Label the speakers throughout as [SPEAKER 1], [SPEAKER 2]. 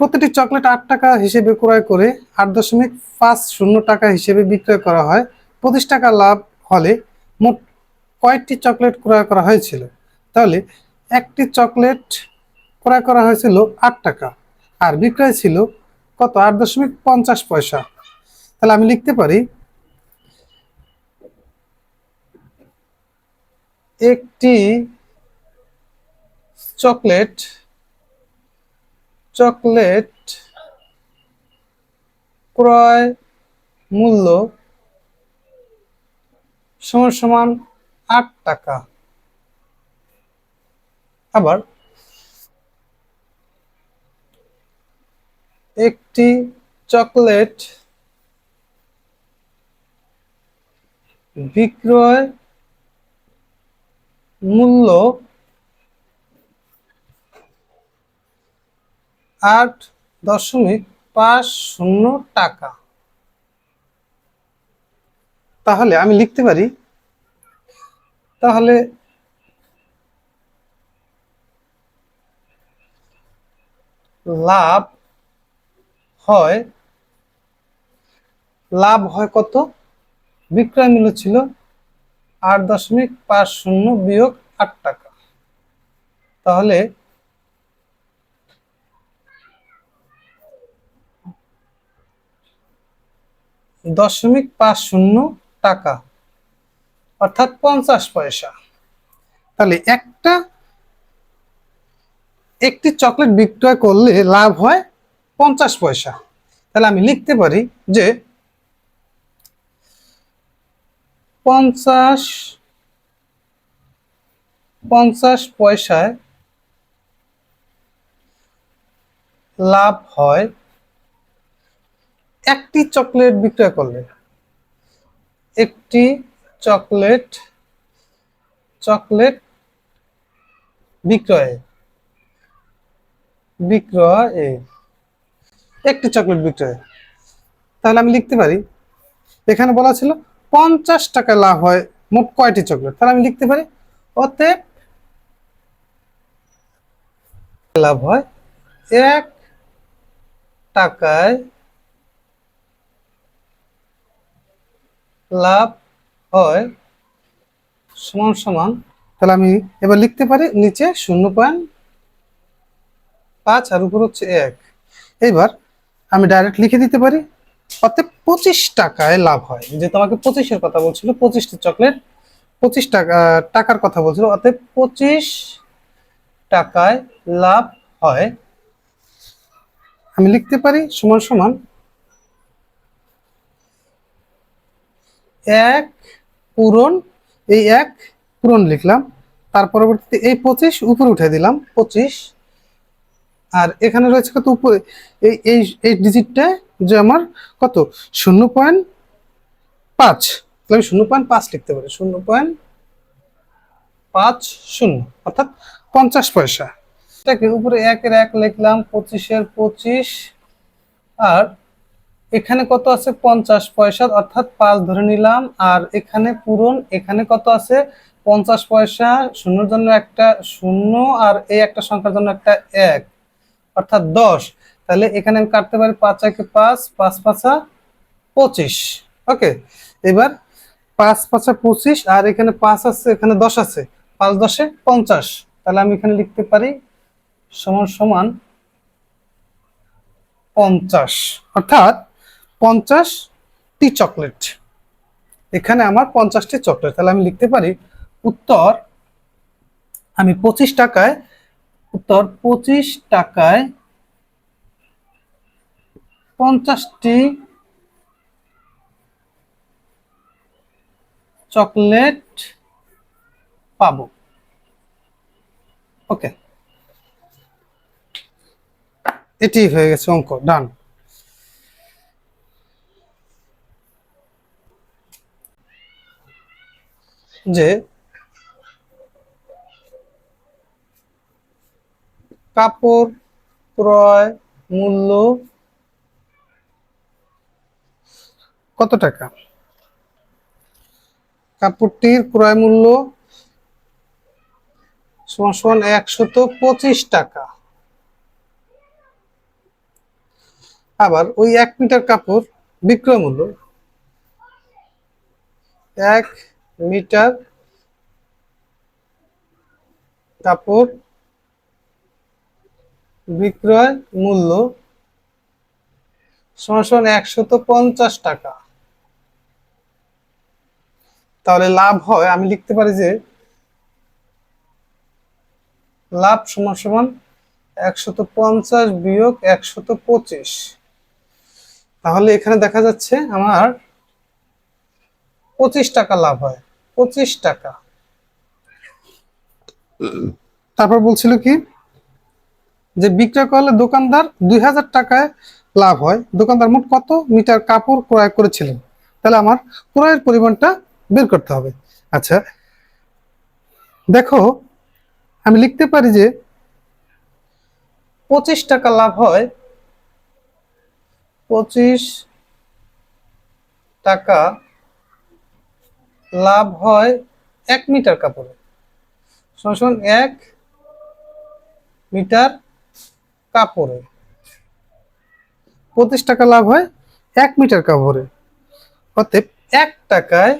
[SPEAKER 1] প্রতিটি চকলেট আট টাকা হিসেবে ক্রয় করে আট দশমিক পাঁচ শূন্য টাকা হিসেবে বিক্রয় করা হয়। পঁচিশ টাকা লাভ হলে মোট কয়েকটি চকলেট ক্রয় করা হয়েছিল। তাহলে একটি চকলেট ক্রয় করা হয়েছিল আট টাকা আর বিক্রয় ছিল কত? আট দশমিক পঞ্চাশ পয়সা। তাহলে আমি লিখতে পারি একটি চকলেট চকলেট ক্রয় মূল্য সমান আট টাকা। আবার একটি চকলেট বিক্রয় মূল্য আট দশমিক পাঁচ শূন্য টাকা। তাহলে আমি লিখতে পারি, তাহলে লাভ হয় লাভ হয় কত? বিক্রয় মূল্য ছিল আট দশমিক পাঁচ শূন্য বিয়োগ আট টাকা। তাহলে দশমিক পাঁচ শূন্য টাকা, অর্থাৎ পঞ্চাশ পয়সা। তাহলে একটা একটি চকলেট বিক্রয় করলে লাভ হয় পঞ্চাশ পয়সা। তাহলে আমি লিখতে পারি যে পঞ্চাশ পঞ্চাশ পয়সায় লাভ হয় একটি চকলেট বিক্রয় করলে, একটি চকলেট চকলেট বিক্রয়ে বিক্রয়ে, একটি চকলেট বিক্রয়। তাহলে আমি লিখতে পারি, এখানে বলা ছিল পঞ্চাশ টাকা লাভ হয় মোট কয়টি চকলেট? তাহলে আমি লিখতে পারি, অতএব লাভ হয় এক টাকায় লাভ হয় সমান সমান, তাহলে আমি এবার লিখতে পারি নিচে শূন্য পয়েন্ট পাঁচ আর উপর হচ্ছে এক। এইবার আমি ডাইরেক্ট লিখে দিতে পারি অর্থাৎ পঁচিশ টাকায় লাভ হয়। যে তোমাকে পঁচিশের কথা বলছিল, পঁচিশটি চকলেট, পঁচিশ টাকা টাকার কথা বলছিল অর্থাৎ পঁচিশ টাকায় লাভ হয়। আমি লিখতে পারি সমান সমান এক পূরণ, এই এক পূরণ লিখলাম। তার পরবর্তীতে এই পঁচিশ উপরে উঠে দিলাম, পঁচিশ। আর এখানে রয়েছে কত উপরে? এই এই এই ডিজিটটা যে আমার কত? শূন্য পয়েন্ট পাঁচ। তাহলে আমি শূন্য পয়েন্ট পাঁচ লিখতে পারি। শূন্য পয়েন্ট পাঁচ শূন্য, অর্থাৎ পঞ্চাশ পয়সা। এটাকে উপরে একের এক লিখলাম, পঁচিশের পঁচিশ। আর এখানে কত আছে? পঞ্চাশ পয়সা, অর্থাৎ পাঁচ ধরে নিলাম। আর এখানে পূরণ, এখানে কত আছে? পঞ্চাশ পয়সা, শূন্যর জন্য একটা শূন্য, আর এই একটা সংখ্যার জন্য একটা এক, অর্থাৎ দশ। তাহলে এখানে আমি কাটতে পারি পাঁচ একে পাঁচ পাঁচ পাঁচা পঁচিশ। ওকে, এবার পাঁচ পাঁচা পঁচিশ, আর এখানে পাঁচ আছে, এখানে দশ আছে। পাঁচ দশে পঞ্চাশ। তাহলে আমি এখানে লিখতে পারি সমান সমান পঞ্চাশ। অর্থাৎ পঞ্চাশটি চকলেট। এখানে আমার পঞ্চাশটি চকলেট। তাহলে আমি লিখতে পারি, উত্তর, আমি পঁচিশ টাকায়, উত্তর পঁচিশ টাকায় পঞ্চাশটি চকলেট পাবো। ওকে। এটি হয়ে গেছে অঙ্ক, ডান। যে কাপড় ক্রয় মূল্য কত টাকা? কাপড়টির ক্রয় মূল্য সমান সমান একশত পঁচিশ টাকা। আবার ওই এক মিটার কাপড় বিক্রয় মূল্য এক মিটার, কাপড়, বিক্রয় মূল্য সমান একশত পঞ্চাশ টাকা। তাহলে লাভ হয়, আমি লিখতে পারি যে লাভ সমান সমান একশত পঞ্চাশ বিয়োগ একশত পঁচিশ। তাহলে এখানে দেখা যাচ্ছে আমার পঁচিশ টাকা লাভ হয়। পঁচিশ টাকা। তারপর বলছিল কি? যে বিক্রয় করলে দোকানদার দুই হাজার টাকায় লাভ হয়। দোকানদার মোট কত মিটার কাপড় ক্রয় করেছিলেন? তাহলে আমার ক্রয়ের পরিমাণটা বের করতে হবে। আচ্ছা দেখো আমি লিখতে পারি যে পঁচিশ টাকা লাভ হয়। পঁচিশ টাকা লাভ হয় এক মিটার কাপড়ে। সমান এক মিটার কাপড়ে। পঁচিশ টাকা লাভ হয় এক মিটার কাপড়ে। অতএব এক টাকায়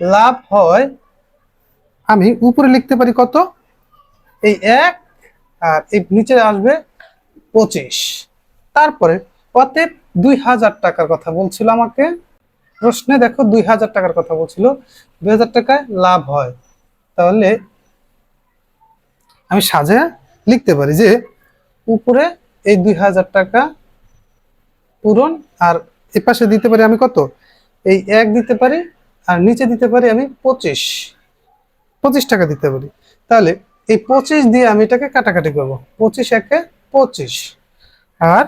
[SPEAKER 1] লাভ হয়, আমি উপরে লিখতে পারি কত? এই এক আর এই নিচে আসবে পঁচিশ। তারপরে অতএব দুই হাজার টাকার কথা বলছিল আমাকে। প্রশ্নে দেখো দুই হাজার টাকার কথা বলছিল। দুই হাজার টাকায় লাভ হয়। তাহলে আমি সাজে লিখতে পারি যে উপরে এই দুই হাজার টাকা পূরণ আর এ পাশে দিতে পারি আমি কত? এই এক দিতে পারি আর নিচে দিতে পারি আমি পঁচিশ। পঁচিশ টাকা দিতে পারি। তাহলে এই পঁচিশ দিয়ে আমি এটাকে কাটাকাটি করব। পঁচিশ একে পঁচিশ। আর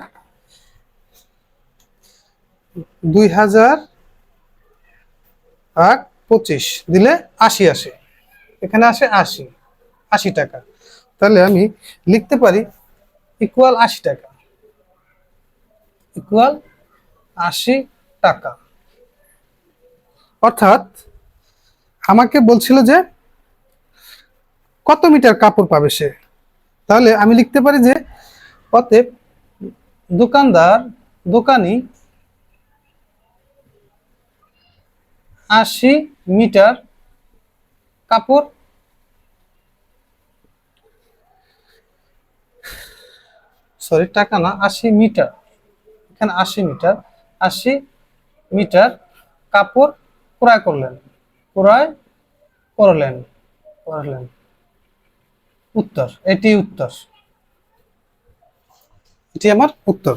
[SPEAKER 1] দুই হাজার আর পঁচিশ দিলে আশি আসে। এখানে আসে আশি আশি টাকা। তাহলে আমি লিখতে পারি ইকুয়াল আশি টাকা। ইকুয়াল আশি টাকা। অর্থাৎ আমাকে বলছিল যে কত মিটার কাপড় পাবে সে? তাহলে আমি লিখতে পারি যে অতএব দোকানদার, দোকানি আশি মিটার কাপড়। সরি টাকা না, আশি মিটার। এখানে আশি মিটার। আশি মিটার কাপড় ক্রয় করলেন। ক্রয় করলেন। করলেন। উত্তর, এটি উত্তর। এটি আমার উত্তর।